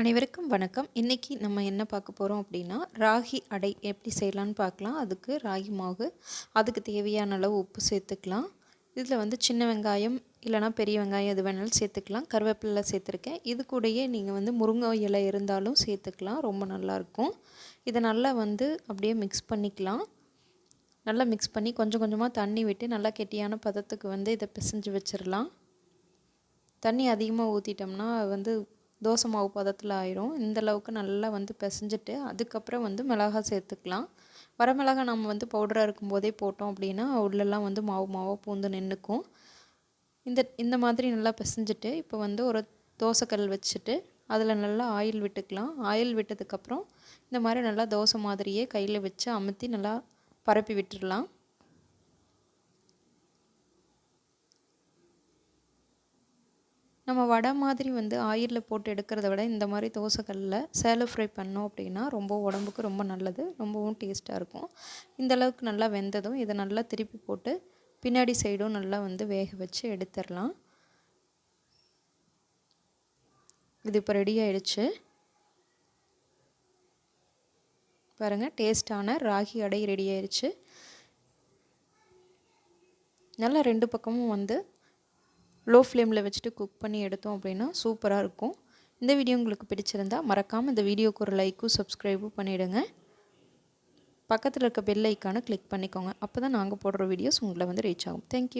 அனைவருக்கும் வணக்கம். இன்றைக்கி நம்ம என்ன பார்க்க போகிறோம் அப்படின்னா ராகி அடை எப்படி செய்யலான்னு பார்க்கலாம். அதுக்கு ராகி மாவு அதுக்கு தேவையான அளவு உப்பு சேர்த்துக்கலாம். இதில் வந்து சின்ன வெங்காயம் இல்லைனா பெரிய வெங்காயம் எது வேணாலும் சேர்த்துக்கலாம். கருவேப்பிலை சேர்த்துருக்கேன். இது கூடயே நீங்கள் வந்து முருங்கை இலை இருந்தாலும் சேர்த்துக்கலாம். ரொம்ப நல்லாயிருக்கும் இதை நல்லா வந்து அப்படியே மிக்ஸ் பண்ணிக்கலாம். நல்லா மிக்ஸ் பண்ணி கொஞ்சம் கொஞ்சமாக தண்ணி விட்டு நல்லா கெட்டியான பதத்துக்கு வந்து இதை பிசைஞ்சு வச்சிடலாம். தண்ணி அதிகமாக ஊற்றிட்டோம்னா வந்து தோசை மாவு பதத்தில் ஆயிரும். இந்த அளவுக்கு நல்லா வந்து பிசைஞ்சிட்டு அதுக்கப்புறம் வந்து மிளகாய் சேர்த்துக்கலாம். வரமிளகாய் நம்ம வந்து பவுடராக இருக்கும்போதே போட்டோம் அப்படின்னா உள்ளெல்லாம் வந்து மாவு மாவாக பூந்து நின்றுக்கும் இந்த இந்த மாதிரி நல்லா பிசைஞ்சிட்டு இப்போ வந்து ஒரு தோசைக்கல் வச்சுட்டு அதில் நல்லா ஆயில் விட்டுக்கலாம். ஆயில் விட்டதுக்கப்புறம் இந்த மாதிரி நல்லா தோசை மாதிரியே கையில் வச்சு அமுத்தி நல்லா பரப்பி விட்டுடலாம் நம்ம வடை மாதிரி வந்து ஆயிலில் போட்டு எடுக்கிறத விட இந்த மாதிரி தோசைக்கல்லில் சேலோ ஃப்ரை பண்ணோம் அப்படின்னா ரொம்ப உடம்புக்கு ரொம்ப நல்லது ரொம்பவும் டேஸ்ட்டாக இருக்கும். இந்த அளவுக்கு நல்லா வெந்ததும் இதை நல்லா திருப்பி போட்டு பின்னாடி சைடும் நல்லா வந்து வேக வச்சு எடுத்துடலாம். இது இப்போ ரெடி ஆயிடுச்சு. பாருங்கள் டேஸ்டான ராகி அடை ரெடி ஆயிடுச்சு நல்லா ரெண்டு பக்கமும் வந்து லோ ஃப்ளேமில் வச்சுட்டு குக் பண்ணி எடுத்தோம் அப்படின்னா சூப்பராக இருக்கும். இந்த வீடியோ உங்களுக்கு பிடிச்சிருந்தா மறக்காமல் இந்த வீடியோக்கு ஒரு லைக்கும் சப்ஸ்கிரைபும் பண்ணிவிடுங்க பக்கத்தில் இருக்க பெல் ஐக்கானை கிளிக் பண்ணிக்கோங்க. அப்போ தான் நாங்கள் போடுற வீடியோஸ் உங்களை வந்து ரீச் ஆகும். தேங்க்யூ